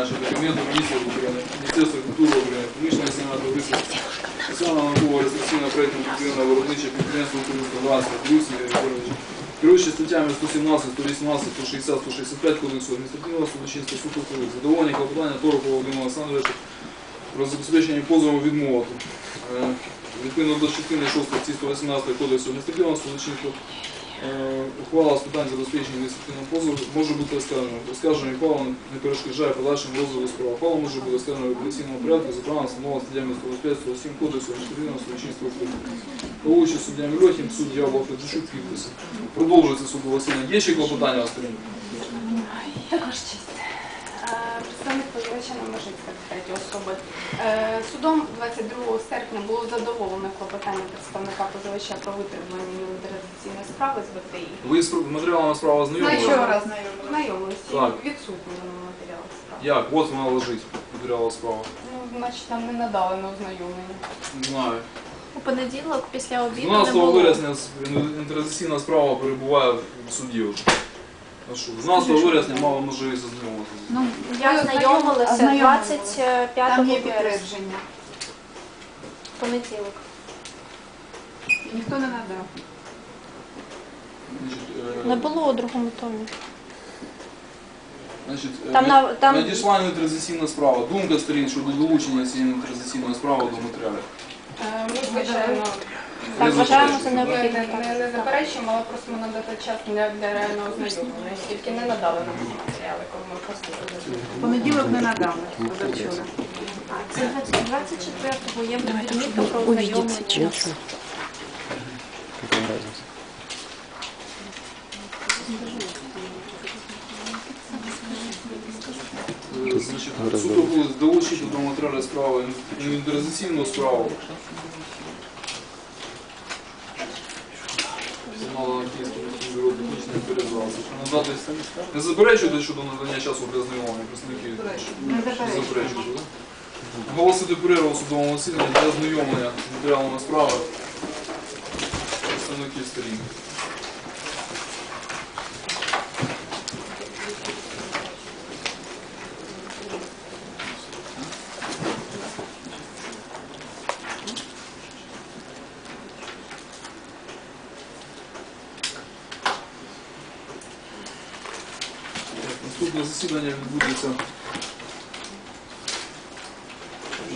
виконавчого Кабінету міністрів України, Міністерства культури України, Публічного сім'я товариства, Соціального наукового реєстраційного проєкту підтримання виробниче підприємство Українського Ганського, Брюсі Григорович. Керуючи статтями 117, 118, 160, 165 Кодексу адміністративного судочинства суд ухвалив задоволення клопотання Торопова Володимира Олександровича про забезпечення позову відмовити. Е, Відповідно до частини 6 статті 118 Кодексу адміністративного судочинства ухвала з питань забезпечення адміністративного позову може бути оскаржена. Оскарження ухвала не перешкоджає подальшому розгляду справи. Ухвала може бути оскаржена в апеляційному порядку за правом встановлено статтями 125 107 Кодексу адміністративного судочинства України. Головуючи суддями Льохін, суддя Федзюк, підписи. Продовжується судове засідання. Є ще клопотання на сторін? Також честь. Е, Представник позивача Номержицька, третьої особи. Е, Судом 22 серпня було задоволено клопотання представника позивача про витримання мілітаризаційної справи з ВТІ. Ви з матеріалами справи знайомі? Вчора знайомилися. Так. Відсутні матеріали справи. Як? От вона лежить, матеріал справи. Ну, значить, нам не надали на ознайомлення. Не знаю. У понеділок після обіду не 12 було. вересня інтерцесійна справа перебуває в суді вже. А що, 12 вересня мало можливість ознайомитися. Ну, Я знайомилася Ознайомилися. 25 там є підтвердження. Понеділок. Ніхто не надав. Значить, е, Не було у другому томі. Значить, е, Там на- там- надійшла інтерцесійна справа. Думка сторін щодо долучення цієї інтерцесійної справи до матеріалів. Е, Ми, звичайно, Так, Не вважаємо за ми не, не, не заперечуємо, але просимо надати час для, для реального ознайомлення. Тільки не надали нам матеріали, коли ми просили. Понеділок не надали. позавчора. А, Це 24-го є відмітка про ознайомлення. Значить, суд ухвалив долучити до матеріалів справи інвентаризаційну справу. Мало бюро технічної перезвалки. Надати не заперечуєте щодо надання часу для знайомлення представників? Не заперечуєте, так? Оголосити перерву судовому засіданні для ознайомлення з матеріалами справи представників сторін. Наступне засідання відбудеться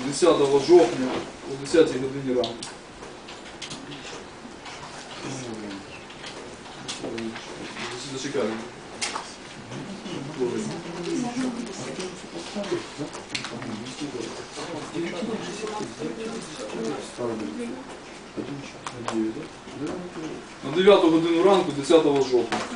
10 жовтня о 10 годині ранку. Зачекаємо. На 9 годину ранку 10 жовтня.